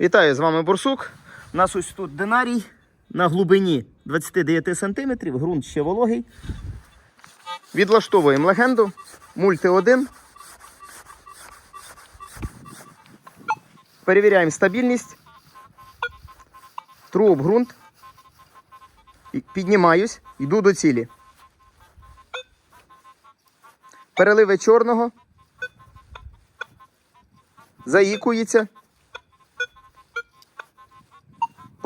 Вітаю, з вами Бурсук. У нас ось тут динарій на глибині 29 см, ґрунт ще вологий. Відлаштовуємо легенду. Мульти 1. Перевіряємо стабільність. Тру об ґрунт. Піднімаюсь, йду до цілі. Переливи чорного. Заїкується.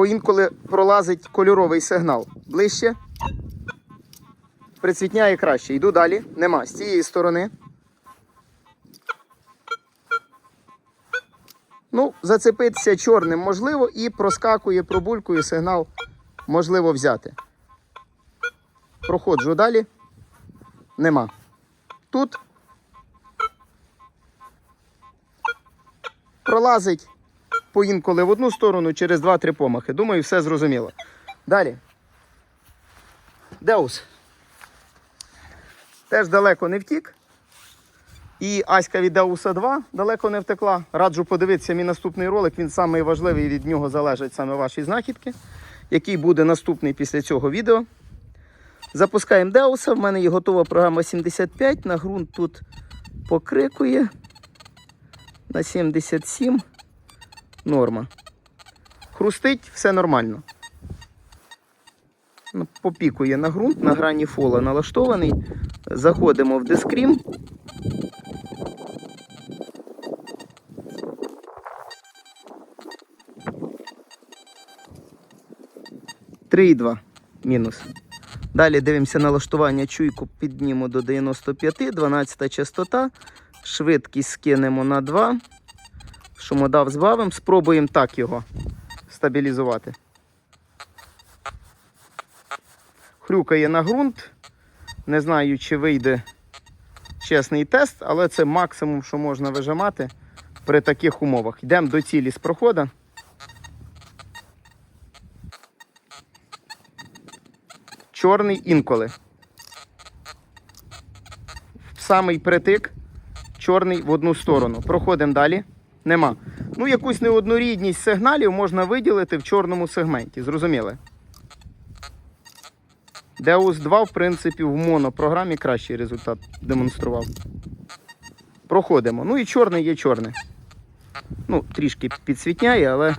Поінколи пролазить кольоровий сигнал. Ближче. Прицвітняє краще. Йду далі. Нема. З цієї сторони. Ну, зацепитися чорним можливо і проскакує, пробулькує сигнал можливо взяти. Проходжу далі. Нема. Тут пролазить поінколи в одну сторону через 2-3 помахи. Думаю, все зрозуміло. Далі. Деус. Теж далеко не втік. І Аська від Деуса 2 далеко не втекла. Раджу подивитися мій наступний ролик. Він самий важливий, від нього залежать саме ваші знахідки, який буде наступний після цього відео. Запускаємо Деуса. В мене є готова програма 75. На ґрунт тут покрикує. На 77 норма. Хрустить, все нормально. Ну, Попікує на ґрунт, на грані фола налаштований. Заходимо в дискрім. Три і два мінус. Далі дивимося налаштування чуйку, піднімемо до 95, 12 частота. Швидкість скинемо на 2. Шумодав збавимо. Спробуємо так його стабілізувати. Хрюкає на ґрунт. Не знаю, чи вийде чесний тест, але це максимум, що можна вижимати при таких умовах. Йдемо до цілі з проходу. Чорний інколи. Самий притик, чорний в одну сторону. Проходимо далі. Нема. Ну, якусь неоднорідність сигналів можна виділити в чорному сегменті. Зрозуміли? Deus 2, в принципі, в монопрограмі кращий результат демонстрував. Проходимо. Ну і чорний є чорний. Ну, трішки підсвітняє, але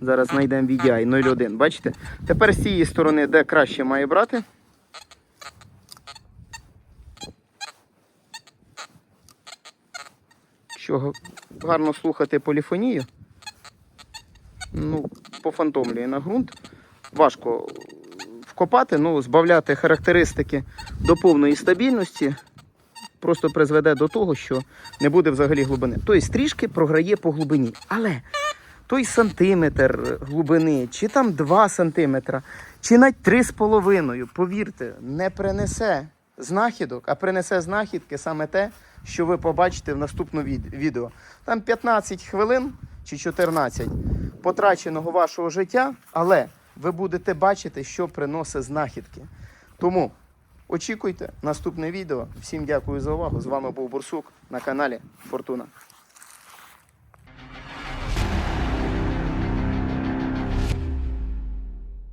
зараз знайдемо VDI 0.1. Бачите? Тепер з цієї сторони, де краще має брати. Якщо гарно слухати поліфонію, ну, пофантомлює на ґрунт. Важко вкопати, ну, збавляти характеристики до повної стабільності просто призведе до того, що не буде взагалі глибини. Тобто трішки програє по глибині. Але той сантиметр глибини, чи там 2 сантиметра, чи навіть 3,5, повірте, не принесе знахідок, а принесе знахідки саме те, що ви побачите в наступному відео. Там 15 хвилин чи 14 потраченого вашого життя, але ви будете бачити, що приносить знахідки. Тому очікуйте наступне відео. Всім дякую за увагу. З вами був Бурсук на каналі Фортуна.